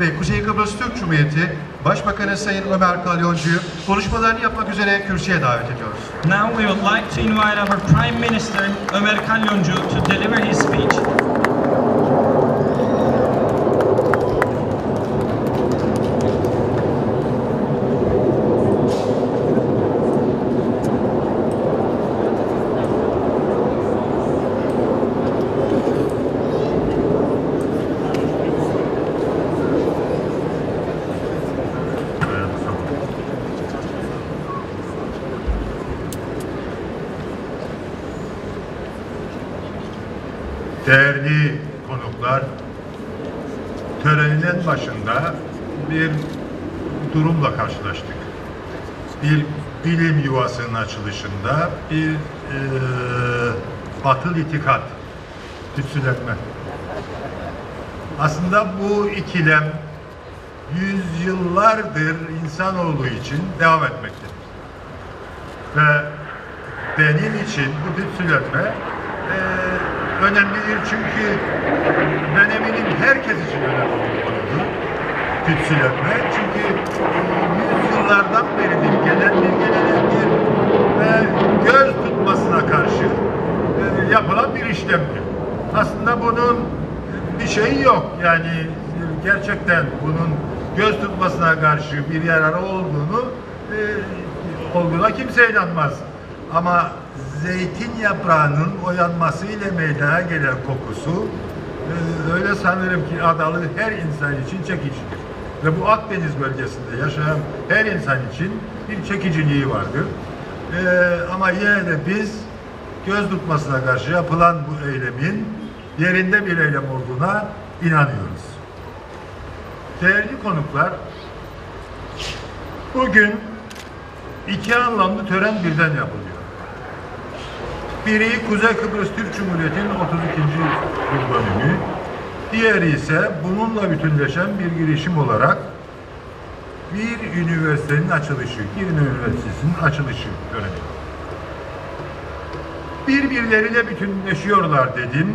ve Kuzey Kıbrıs Türk Cumhuriyeti Başbakanı Sayın Ömer Kalyoncu'yu konuşmalarını yapmak üzere kürsüye davet ediyoruz. Now we would like to invite our Prime Minister Ömer Kalyoncu to deliver his speech. Değerli konuklar, törenin en başında bir durumla karşılaştık. Bir bilim yuvasının açılışında bir eee batıl itikat, tütsülenme. Aslında bu ikilem yüzyıllardır insanoğlu için devam etmektedir. Ve benim için bu tütsülenme eee önemlidir çünkü ben eminim herkes için önemli bir konudur. Tütsülenme çünkü e, yüzyıllardan beridir gelen bir gelenektir ve göz tutmasına karşı e, yapılan bir işlemdir. Aslında bunun bir şeyi yok yani gerçekten bunun göz tutmasına karşı bir yararı olduğunu e, olduğuna kimse inanmaz. Ama zeytin yaprağının o yanmasıyla meydana gelen kokusu e, öyle sanırım ki adalı her insan için çekicidir. Ve bu Akdeniz bölgesinde yaşayan her insan için bir çekiciliği vardır. E, ama yine de biz göz tutmasına karşı yapılan bu eylemin yerinde bir eylem olduğuna inanıyoruz. Değerli konuklar, bugün iki anlamlı tören birden yapılıyor. Biri Kuzey Kıbrıs Türk Cumhuriyeti'nin 32. yıl dönümü, diğeri ise bununla bütünleşen bir girişim olarak bir üniversitenin açılışı, Girne Üniversitesi'nin açılışı töreni. Birbirleriyle bütünleşiyorlar dedim.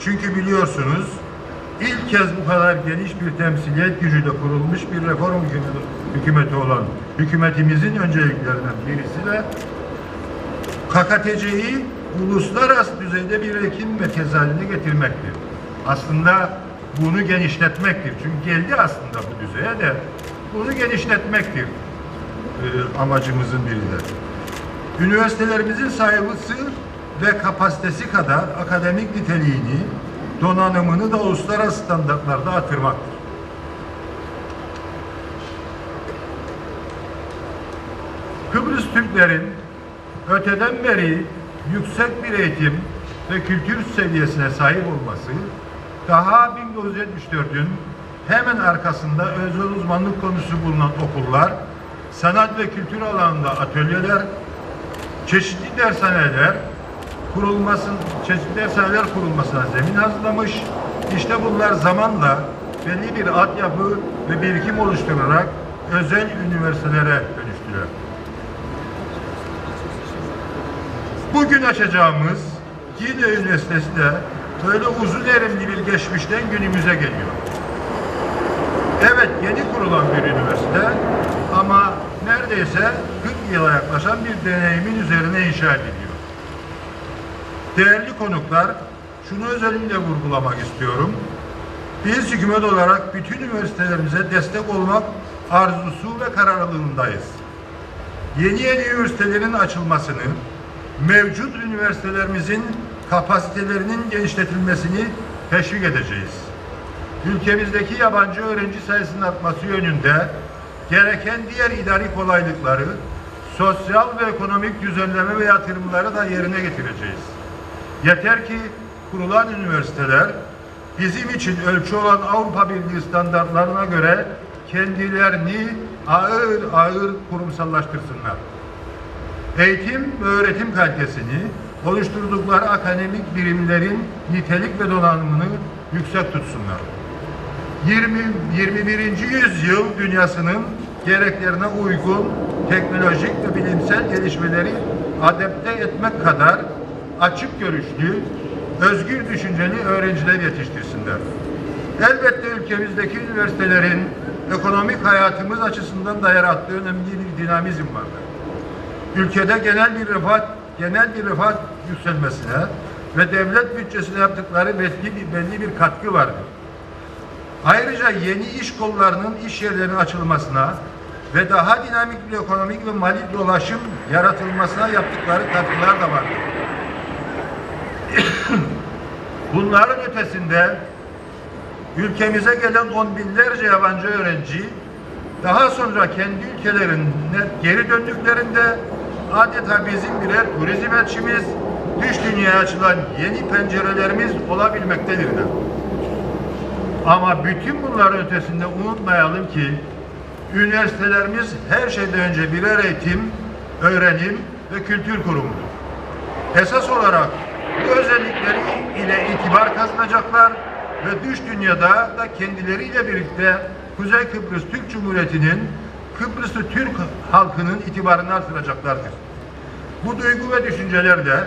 Çünkü biliyorsunuz ilk kez bu kadar geniş bir temsiliyet gücüyle kurulmuş bir reform hükümeti, olan hükümetimizin önceliklerinden birisi de KKTC'yi uluslararası düzeyde bir eğitim merkezi haline getirmektir. Aslında bunu genişletmektir. Çünkü geldi aslında bu düzeye de bunu genişletmektir e, amacımızın biri. Üniversitelerimizin sayısı ve kapasitesi kadar akademik niteliğini, donanımını da uluslararası standartlarda artırmaktır. Kıbrıs Türklerin öteden beri yüksek bir eğitim ve kültür seviyesine sahip olması daha 1974'ün hemen arkasında özel uzmanlık konusu bulunan okullar, sanat ve kültür alanında atölyeler, çeşitli dershaneler kurulmasın, çeşitli dershaneler kurulmasına zemin hazırlamış. İşte bunlar zamanla belli bir altyapı ve birikim oluşturarak özel üniversitelere Bugün açacağımız Gide Üniversitesi de böyle uzun erimli bir geçmişten günümüze geliyor. Evet yeni kurulan bir üniversite ama neredeyse 40 yıla yaklaşan bir deneyimin üzerine inşa ediliyor. Değerli konuklar, şunu özellikle vurgulamak istiyorum. Biz hükümet olarak bütün üniversitelerimize destek olmak arzusu ve kararlılığındayız. Yeni yeni üniversitelerin açılmasını, mevcut üniversitelerimizin kapasitelerinin genişletilmesini teşvik edeceğiz. Ülkemizdeki yabancı öğrenci sayısının artması yönünde gereken diğer idari kolaylıkları, sosyal ve ekonomik düzenleme ve yatırımları da yerine getireceğiz. Yeter ki kurulan üniversiteler bizim için ölçü olan Avrupa Birliği standartlarına göre kendilerini ağır ağır kurumsallaştırsınlar eğitim ve öğretim kalitesini, oluşturdukları akademik birimlerin nitelik ve donanımını yüksek tutsunlar. 20, 21. yüzyıl dünyasının gereklerine uygun teknolojik ve bilimsel gelişmeleri adapte etmek kadar açık görüşlü, özgür düşünceli öğrenciler yetiştirsinler. Elbette ülkemizdeki üniversitelerin ekonomik hayatımız açısından da yarattığı önemli bir dinamizm vardır. Ülkede genel bir refah, genel bir refah yükselmesine ve devlet bütçesine yaptıkları belli bir, belli bir katkı vardır. Ayrıca yeni iş kollarının iş yerlerinin açılmasına ve daha dinamik bir ekonomik ve mali dolaşım yaratılmasına yaptıkları katkılar da vardır. Bunların ötesinde ülkemize gelen on binlerce yabancı öğrenci daha sonra kendi ülkelerine geri döndüklerinde adeta bizim birer turizm elçimiz, dış dünyaya açılan yeni pencerelerimiz olabilmektedirler. Ama bütün bunların ötesinde unutmayalım ki üniversitelerimiz her şeyden önce birer eğitim, öğrenim ve kültür kurumudur. Esas olarak bu özellikleri ile itibar kazanacaklar ve dış dünyada da kendileriyle birlikte Kuzey Kıbrıs Türk Cumhuriyeti'nin Kıbrıslı Türk halkının itibarını artıracaklardır. Bu duygu ve düşüncelerle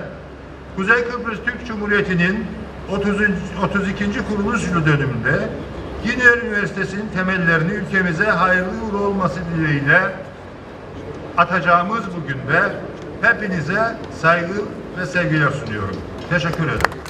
Kuzey Kıbrıs Türk Cumhuriyeti'nin 30. 32. kuruluş yılı dönümünde yine Üniversitesi'nin temellerini ülkemize hayırlı uğurlu olması dileğiyle atacağımız bugün de hepinize saygı ve sevgiler sunuyorum. Teşekkür ederim.